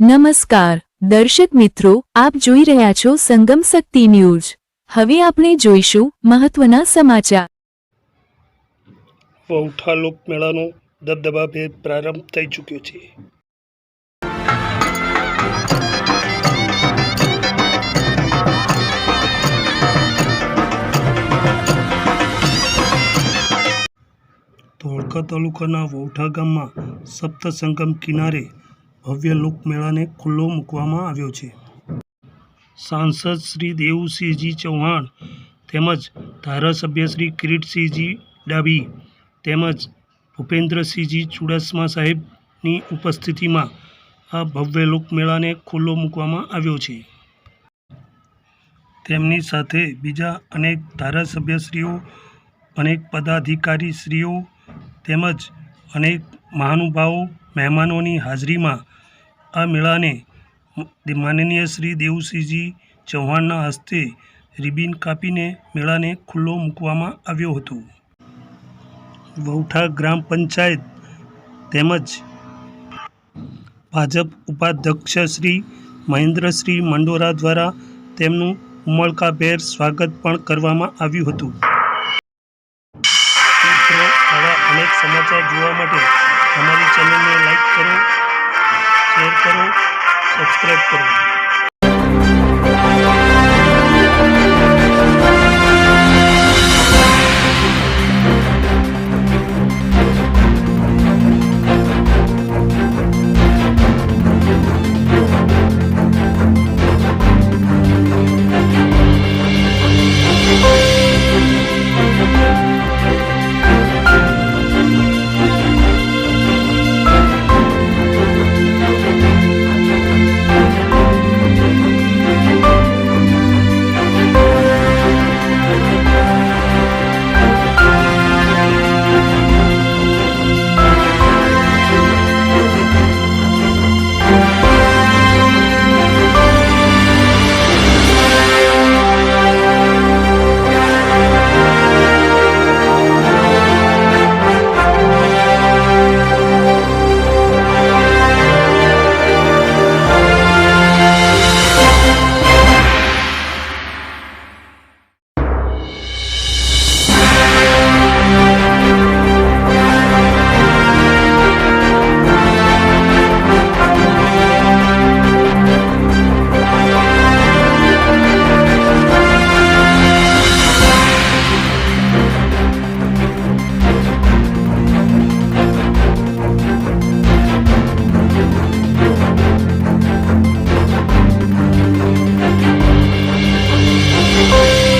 નમસ્કાર, દર્શક મિત્રો, આપ જોઈ રહ્યા છો સંગમ શક્તિ ન્યૂઝ. હવે આપણે જોઈશું મહત્વના સમાચાર. વૌઠા લોકમેળાનો દબદબાભેર પ્રારંભ થઈ ચૂક્યો છે. ધોળકા તાલુકાના વૌઠા ગામમાં સપ્તસંગમ કિનારે ભવ્ય લોકમેળાને ખુલ્લો મૂકવામાં આવ્યો છે. સાંસદ શ્રી દેવુસિંહજી ચૌહાણ તેમજ ધારાસભ્ય શ્રી કિરીટસિંહજી ડાબી તેમજ ભૂપેન્દ્રસિંહજી ચુડાસમા સાહેબની ઉપસ્થિતિમાં આ ભવ્ય લોકમેળાને ખુલ્લો મૂકવામાં આવ્યો છે. તેમની સાથે બીજા અનેક ધારાસભ્યશ્રીઓ, અનેક પદાધિકારીશ્રીઓ તેમજ અનેક મહાનુભાવો મહેમાનોની હાજરીમાં આ મેળાને માનનીય શ્રી દેવુસિંહજી ચૌહાણના હસ્તે રિબિન કાપીને મેળાને ખુલ્લો મૂકવામાં આવ્યો હતો. વૌઠા ગ્રામ પંચાયત તેમજ ભાજપ ઉપાધ્યક્ષ શ્રી મહેન્દ્રશ્રી મંડોરા દ્વારા તેમનું ઉમળકાભેર સ્વાગત પણ કરવામાં આવ્યું હતું. મિત્રો આવા અનેક સમાચાર જોવા માટે અમારી ચેનલને લાઈક કરો શેર કરો સબસ્ક્રાઈબ કરો.